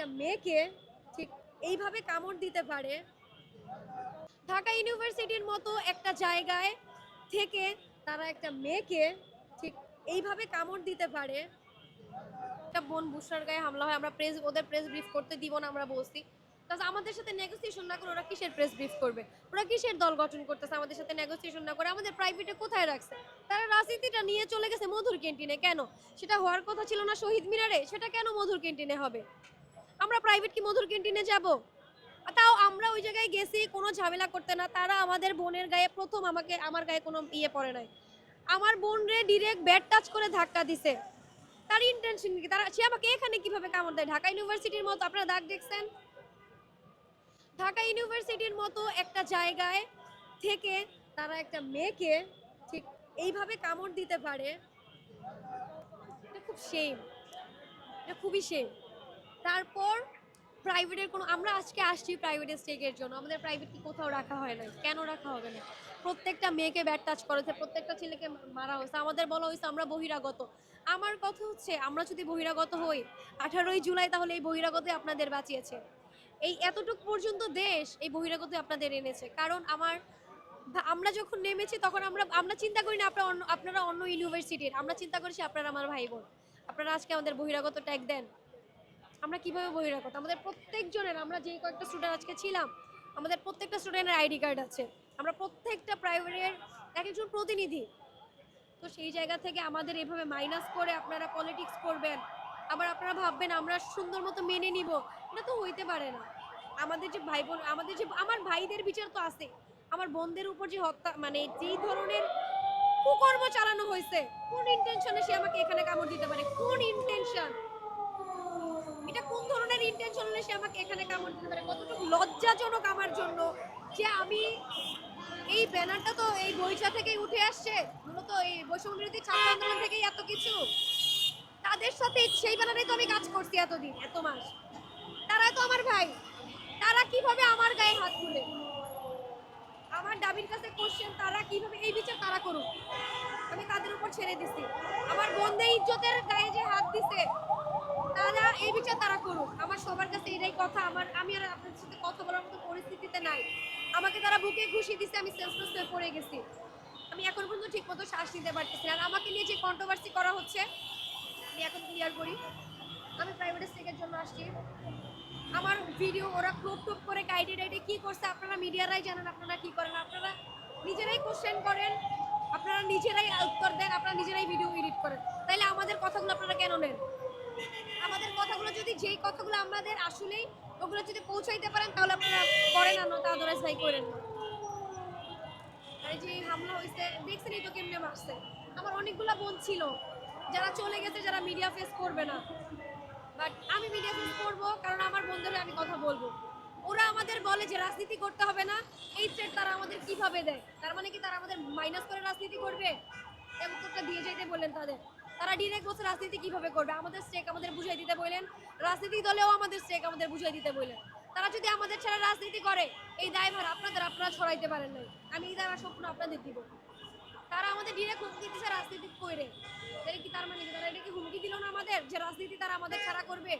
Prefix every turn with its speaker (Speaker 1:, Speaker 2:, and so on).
Speaker 1: একটা মেয়েকে ঠিক এইভাবে কামড় দিতে পারে। ঢাকা ইউনিভার্সিটির মতো একটা জায়গায় থেকে তারা একটা মেয়েকে ঠিক এইভাবে কামড় দিতে পারে। একটা বোন বুসার গায়ে হামলা হয়, আমরা প্রেস ওদের প্রেস ব্রিফ করতে দিব না, আমরা বলছি। কারণ আমাদের সাথে নেগোসিয়েশন না করে ওরা কিসের প্রেস ব্রিফ করবে? ওরা কিসের দল গঠন করতেছে? আমাদের সাথে নেগোসিয়েশন না করে আমাদের প্রাইভেটে কোথায় রাখছে? তারা রাজনীতিটা নিয়ে চলে গেছে মধুর ক্যান্টিনে কেন? সেটা হওয়ার কথা ছিল না শহীদ মিনারে? সেটা কেন মধুর ক্যান্টিনে হবে? আমরা প্রাইভেট কি মধুর ক্যান্টিনে যাব? তাও আমরা ওই জায়গায় গেছি, কোনো ঝামেলা করতে না। তারা আমাদের বোনের গায়ে, প্রথম আমাকে, আমার গায়ে কোনো ইয়ে পড়ে নাই। আমার বোন রে ডিরেক্ট ব্যাট টাচ করে ধাক্কা দিছে। তার ইন্টেনশন কি? তারা, সে আমাকে এখানে কীভাবে কামড় দেয়? ঢাকা ইউনিভার্সিটির মতো, আপনারা দাগ দেখছেন? ঢাকা ইউনিভার্সিটির মতো একটা জায়গায় থেকে তারা একটা মেয়েকে ঠিক এইভাবে কামড় দিতে পারে। এটা খুব সেম এটা খুবই সেম তারপর প্রাইভেটের কোনো, আমরা আজকে আসছি প্রাইভেটের স্টেকের জন্য। আমাদের প্রাইভেট কি কোথাও রাখা হয় না কেন রাখা হবে না? প্রত্যেকটা মেয়েকে ব্যাট টাচ করেছে প্রত্যেকটা ছেলেকে মারা হয়েছে। আমাদের বলা হয়েছে আমরা বহিরাগত। আমার কথা হচ্ছে, আমরা যদি বহিরাগত হই, আঠারোই জুলাই তাহলে এই বহিরাগতই আপনাদের বাঁচিয়েছে। এই এতটুকু পর্যন্ত দেশ এই বহিরাগতই আপনাদের এনেছে। কারণ আমার, আমরা যখন নেমেছি তখন আমরা আমরা চিন্তা করি না, আপনারা অন্য আপনারা অন্য ইউনিভার্সিটির আমরা চিন্তা করেছি আপনারা আমার ভাই বোন। আপনারা আজকে আমাদের বহিরাগত ট্যাগ দেন। আমরা কীভাবে বহিরাগত আমাদের প্রত্যেকজনের, আমরা যেই কয়েকটা স্টুডেন্ট আজকে ছিলাম, আমাদের প্রত্যেকটা স্টুডেন্টের আইডি কার্ড আছে। আমরা প্রত্যেকটা প্রাইভেটের এক একজন প্রতিনিধি। তো সেই জায়গা থেকে আমাদের এভাবে মাইনাস করে আপনারা পলিটিক্স করবেন। আবার আপনারা ভাববেন, আমরা সুন্দর মতো মেনে নিব। এটা তো হইতে পারে না। আমাদের যে ভাই বোন, আমাদের যে, আমার ভাইদের বিচার তো আছে। আমার বোনদের উপর যে হত্যা মানে যেই ধরনের কুকর্ম চালানো হয়েছে, কোন ইন্টেনশনে সে আমাকে এখানে কামড় দিতে পারে? কোন ইন্টেনশন ধরনের ইন্টেনশন হলে সে আমাকে এখানে কামড় দিতে পারে। কতটুকু লজ্জাজনক আমার জন্য যে আমি এই ব্যানারটা তো এই বইটা থেকেই উঠে আসছে। মূলত এই বৈষম্য বিরোধী ছাত্র আন্দোলন থেকেই এত কিছু। তাদের সাথে সেই ব্যানারে তো আমি কাজ করছি এতদিন, এত মাস। তারা তো আমার ভাই। তারা কীভাবে আমার গায়ে হাত তুলে? আমার দাবির কাছে কোশ্চেন তারা কীভাবে এই বিচার তারা করুক? আমি তাদের উপর ছেড়ে দিছি। আমার বন্ধে ইজ্জতের গায়ে যে হাত দিছে তারা এই বিচার তারা করুক। আমার সবার কাছে এটাই কথা। আমার, আমি আর আপনাদের সাথে কথা বলার মতো পরিস্থিতিতে নাই। আমাকে তারা বুকে ঘুষি দিছে, আমি সেন্সলেস হয়ে পড়ে গেছি। আমি এখন পর্যন্ত ঠিক মতো শ্বাস নিতে পারতেছি আর আমাকে নিয়ে যে কন্ট্রোভার্সি করা হচ্ছে, আমি এখন ক্লিয়ার করি। আমি প্রাইভেট স্টেকের জন্য আসছি। আমার ভিডিও ওরা ক্লোপ টোপ করে গাইডে টাইডে কি করছে, আপনারা মিডিয়ারাই জানেন, আপনারা কি করেন। আপনারা নিজেরাই কোশ্চেন করেন, আপনারা নিজেরাই উত্তর দেন, আপনারা নিজেরাই ভিডিও এডিট করেন। তাইলে আমাদের কথাগুলো আপনারা কেন নেন? আমাদের কথাগুলো যদি যেই কথাগুলো আমাদের আসলেই ওগুলো যদি পৌঁছাইতে পারেন, তাহলে আপনারা করেন না আদারওয়াইজ ভাই করেন না। এই যে হামলা হয়েছে দেখছেনই তো কেমনে মারছে। আমার অনেকগুলো বোন ছিল, যারা চলে গেছে, যারা মিডিয়া ফেস করবে না। বাট আমি মিডিয়া ফেস করব, কারণ আমার বন্ধুরা আমি কথা বলব। ওরা আমাদের বলে যে রাজনীতি করতে হবে না, এই থ্রেট তারা আমাদের কীভাবে দেয়? তার মানে কি তারা আমাদের মাইনাস করে রাজনীতি করবে? এই উত্তরটা দিয়ে যেতে বললেন তাদের। তারা ডিরেক্ট বলছে রাজনীতি কীভাবে করবে? আমাদের স্টেক আমাদের বুঝিয়ে দিতে বললেন। রাজনীতি দলেও আমাদের স্টেক আমাদের বুঝিয়ে দিতে বললেন। তারা যদি আমাদের ছাড়া রাজনীতি করে, এই দায়ভার আপনাদের, আপনারা ছড়াইতে পারেন নাই। আমি এই দায়ভার সম্পূর্ণ আপনাদের দিব। তারা আমাদের ডিরেক্ট হুমকি দিচ্ছে রাজনীতি করে তাহলে কি তার মানে তারা এটা কি হুমকি দিল না আমাদের যে রাজনীতি তারা আমাদের ছাড়া করবে?